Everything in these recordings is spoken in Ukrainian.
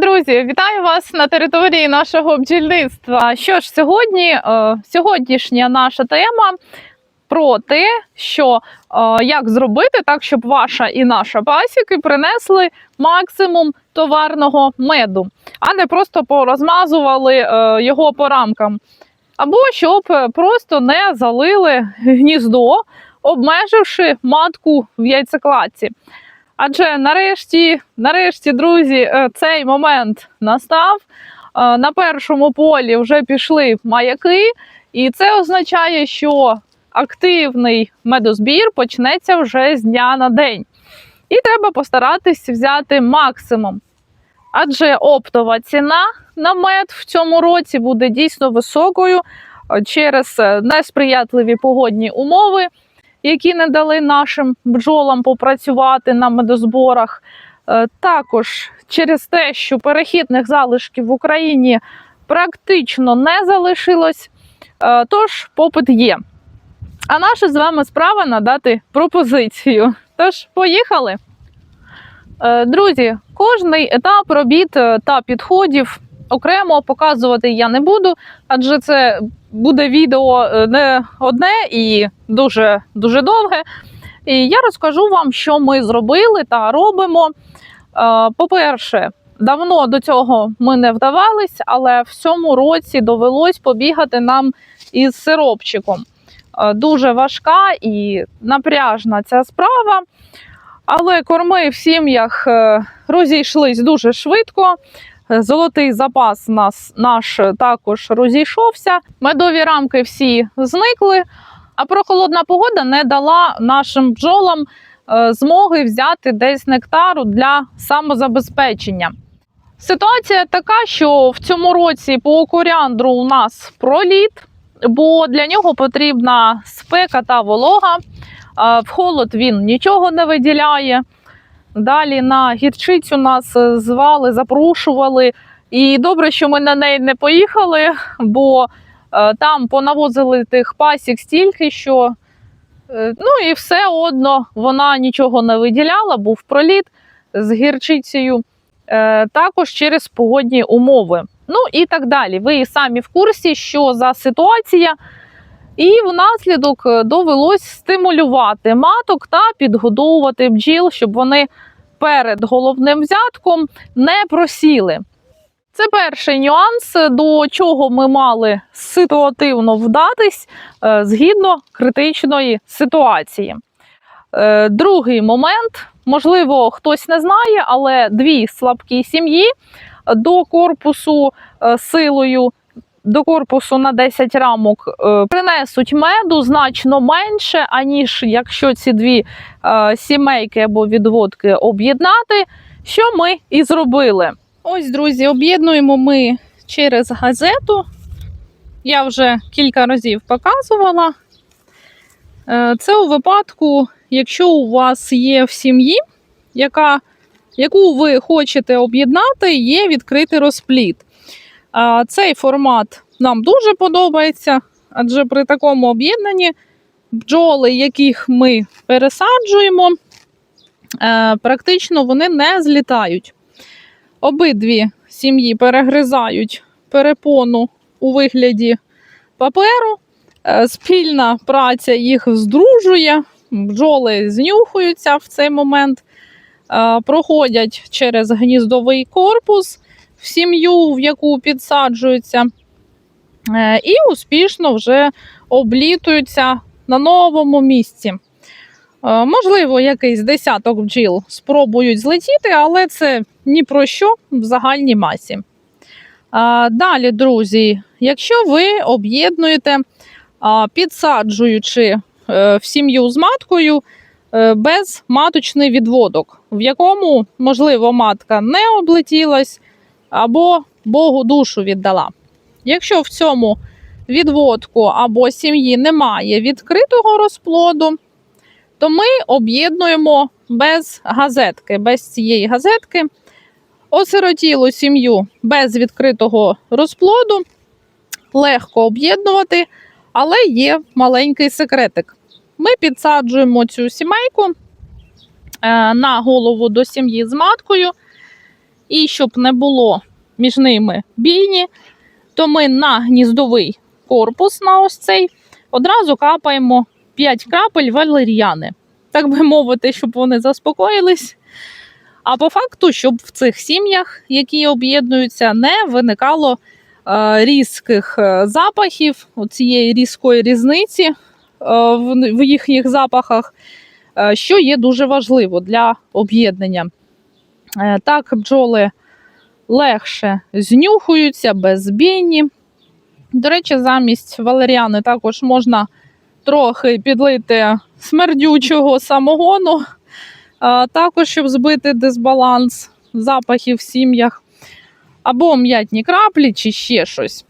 Друзі! Вітаю вас на території нашого бджільництва. Що ж, сьогодні е, сьогоднішня наша тема про те, що е, як зробити так, щоб ваша і наша пасіки принесли максимум товарного меду, а не просто порозмазували е, його по рамкам. Або щоб просто не залили гніздо, обмеживши матку в яйцекладці. Адже нарешті, нарешті, друзі, е, цей момент настав. Е, На першому полі вже пішли маяки, і це означає, що активний медозбір почнеться вже з дня на день. І треба постаратись взяти максимум. Адже оптова ціна на мед в цьому році буде дійсно високою е, через несприятливі погодні умови які не дали нашим бджолам попрацювати на медозборах. Е, Також через те, що перехідних залишків в Україні практично не залишилось, е, тож попит є. А наша з вами справа надати пропозицію. Tож, поїхали. Е, Друзі, кожний етап робіт та підходів окремо показувати я не буду, адже це буде відео е, не одне і дуже дуже довге. І я розкажу вам, що ми зробили та робимо. Е, По-перше, давно до цього ми не вдавались, але в цьому році довелось побігати нам із сиропчиком. Е, Дуже важка і напряжна ця справа. Але корми в сім'ях розійшлись дуже швидко. Золотий запас нас наш також розійшовся. Медові рамки всі зникли. А прохолодна погода не дала нашим бджолам е, змоги взяти десь нектару для самозабезпечення. Ситуація така, що в цьому році по коріандру у нас проліт, бо для нього потрібна спека та волога. В холод він нічого не виділяє. Далі на гірчицю нас е, звали, запрошували. І добре, що ми на неї не поїхали, бо е, там понавозили тих пасік стільки, що е, ну і все одно вона нічого не виділяла, був проліт з гірчицею, також через погодні умови. Ну і так далі. Ви самі в курсі, що за ситуація. І внаслідок довелось стимулювати маток та підгодовувати бджіл, щоб вони перед головним взятком не просіли. Це перший нюанс, до чого ми мали ситуативно вдатись е, згідно критичної ситуації. Е, Другий момент, можливо, хтось не знає, але дві слабкі сім'ї до корпусу е, силою до корпусу на 10 рамок принесуть меду значно менше, аніж якщо ці дві сімейки або відводки об'єднати, що ми і зробили. Ось, друзі, об'єднуємо ми через газету. Я вже кілька разів показувала. Е, Це у випадку, якщо у вас є в сім'ї, яка, яку ви хочете об'єднати, є відкритий розпліт. Цей формат нам дуже подобається, адже при такому об'єднанні бджоли, яких ми пересаджуємо, е, практично вони не злітають. Обидві сім'ї перегризають перепону у вигляді паперу. Е, Спільна праця їх здружує, бджоли знюхуються в цей момент, е, проходять через гніздовий корпус в сім'ю, в яку підсаджуються, і успішно вже облітуються на новому місці. Е, Можливо, якийсь десяток бджіл спробують злетіти, але це ні про що в загальній масі. Далі, друзі, якщо ви об'єднуєте, підсаджуючи е, в сім'ю з маткою е, без маточний відводок, в якому, можливо, матка не облетілась або Богу душу віддала. Якщо в цьому відводку або сім'ї немає відкритого розплоду, то ми об'єднуємо без газетки, без цієї газетки осиротілу сім'ю без відкритого розплоду. Легко об'єднувати, але є маленький секретик. Ми підсаджуємо цю сімейку е, на голову до сім'ї з маткою І щоб не було між ними бійні, то ми на гніздовий корпус на ось цей одразу капаємо 5 крапель валер'яни. Так би мовити, щоб вони заспокоїлись. А по факту, щоб в цих сім'ях, які об'єднуються, не виникало е, різких е, запахів, цієї різкої різниці е, в, їхніх запахах, що є дуже важливо для об'єднання. Так, бджоли легше знюхуються, безбійні. До речі, замість валеріани також можна трохи підлити смердючого самогону, також щоб збити дисбаланс запахів в сім'ях, або м'ятні краплі, чи ще щось.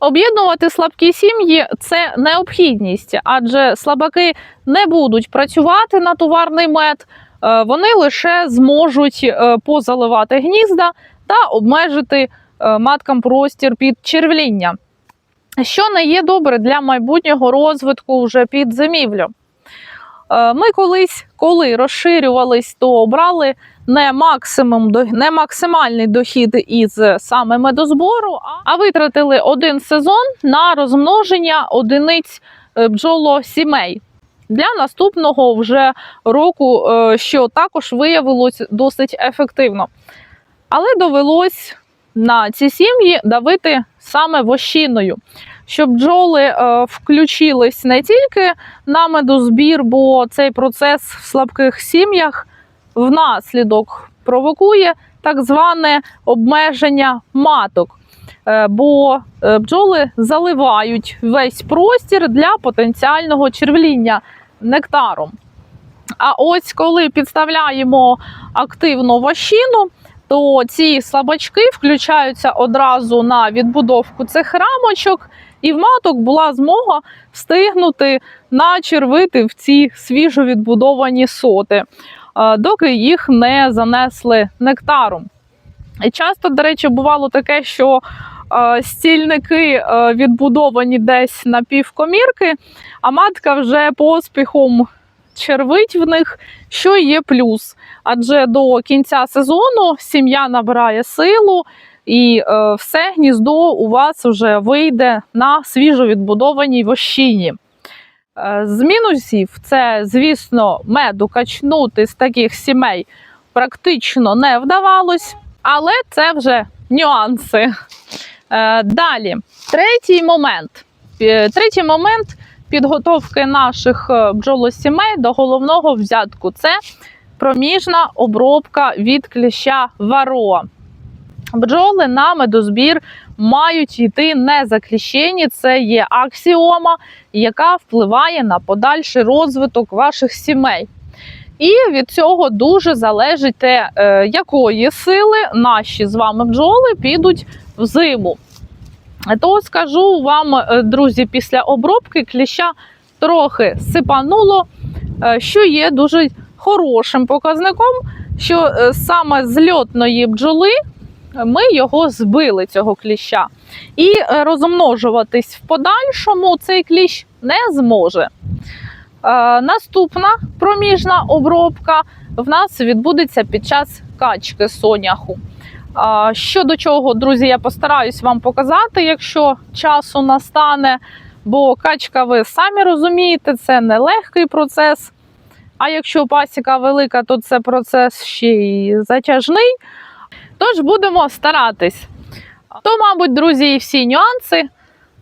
Об'єднувати слабкі сім'ї це необхідність, адже слабаки не будуть працювати на товарний мед, е, вони лише зможуть е, позаливати гнізда та обмежити маткам простір під червління, що не є добре для майбутнього розвитку вже під зимівлю. Е, Ми колись, коли розширювались, то обрали не максимум не максимальний дохід із саме медозбору, а- витратили один сезон на розмноження одиниць е, бджолосімей для наступного вже року, е, що також виявилось досить ефективно. Але довелось на ці сім'ї давити саме вощиною, щоб бджоли е, включились не тільки на медозбір, бо цей процес в слабких сім'ях внаслідок провокує так зване обмеження маток. Е, Бо е, бджоли заливають весь простір для потенціального червління нектаром. А ось коли підставляємо активну вощину, то ці слабачки включаються одразу на відбудовку цих рамочок, і в маток була змога встигнути начервити в ці свіжо відбудовані соти, е, доки їх не занесли нектаром. І часто, до речі, бувало таке, що е, стільники е, відбудовані десь на півкомірки, а матка вже поспіхом червить в них, що є плюс. Адже до кінця сезону сім'я набирає силу, і е, все гніздо у вас вже вийде на свіжо відбудованій вощині. Е, з мінусів це, звісно, меду качнути з таких сімей практично не вдавалось, але це вже нюанси. Е, далі, третій момент. Е, Третій момент підготовки наших е, бджолосімей до головного взятку це проміжна обробка від кліща варо. Бджоли на медозбір мають йти не закліщені, це є аксіома, яка впливає на подальший розвиток ваших сімей. І від цього дуже залежить те, е, якої сили наші з вами бджоли підуть в зиму. То скажу вам, е, друзі, після обробки кліща трохи сипануло, е, що є дуже хорошим показником, що е, саме з льотної бджоли ми його збили, цього кліща. І розмножуватись в подальшому цей кліщ не зможе. Наступна проміжна обробка в нас відбудеться під час качки соняху. А, Що до чого, друзі, я постараюсь вам показати, якщо часу настане. Бо качка, ви самі розумієте, це не легкий процес. А якщо пасіка велика, то це процес ще й затяжний. Тож будемо старатись. То, мабуть, друзі, і всі нюанси.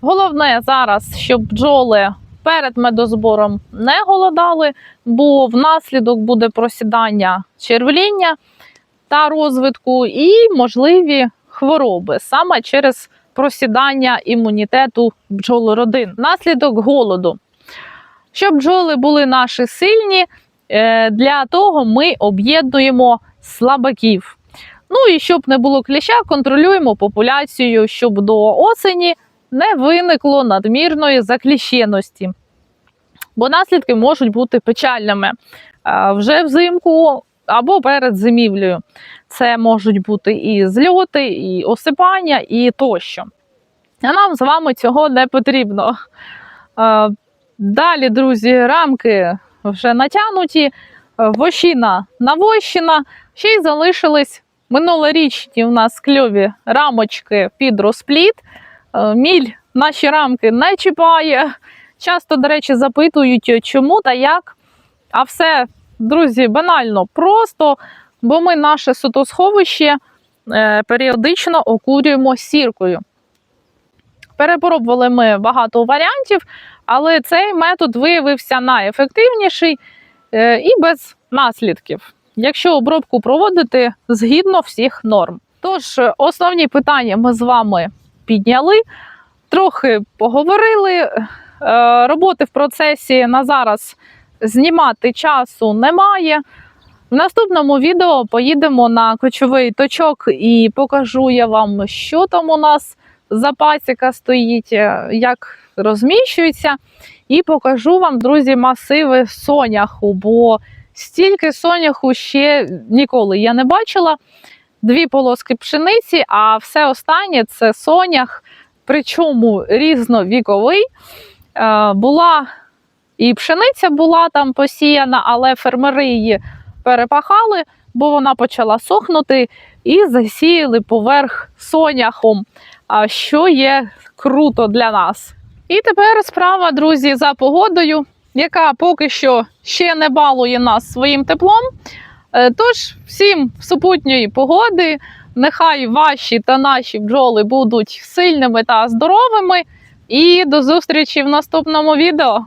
Головне зараз, щоб бджоли перед медозбором не голодали, бо внаслідок буде просідання червління та розвитку, і можливі хвороби саме через просідання імунітету бджолородин, наслідок голоду. Щоб бджоли були наші сильні, е, для того ми об'єднуємо слабаків. Ну і щоб не було кліща, контролюємо популяцію, щоб до осені не виникло надмірної закліщеності. Бо наслідки можуть бути печальними вже взимку або перед зимівлею. Це можуть бути і зльоти, і осипання, і тощо. А нам з вами цього не потрібно. Е, Далі, друзі, рамки вже натягнуті, е, вощина навощена, ще й залишились Минулорічні у нас кльові рамочки під розпліт. Е, Міль наші рамки не чіпає. Часто, до речі, запитують, чому та як. А все, друзі, банально просто, бо ми наше сотосховище е, періодично окурюємо сіркою. Перепробували ми багато варіантів, але цей метод виявився найефективніший е, і без наслідків, якщо обробку проводити згідно всіх норм. Тож, е, основні питання ми з вами підняли, трохи поговорили. Роботи в процесі на зараз знімати часу немає. В наступному відео поїдемо на кочовий точок і покажу я вам, що там у нас за пасіка стоїть, е, як розміщується. І покажу вам, друзі, масиви соняху, бо стільки соняху ще ніколи я не бачила. Дві полоски пшениці, а все останнє це сонях, причому різновіковий. Е, Була і пшениця була там посіяна, але фермери її перепахали, бо вона почала сохнути і засіяли поверх соняхом, а що є круто для нас. І тепер справа, друзі, за погодою, яка поки що ще не балує нас своїм теплом. Е, Тож, всім супутньої погоди. Нехай ваші та наші бджоли будуть сильними та здоровими. І до зустрічі в наступному відео.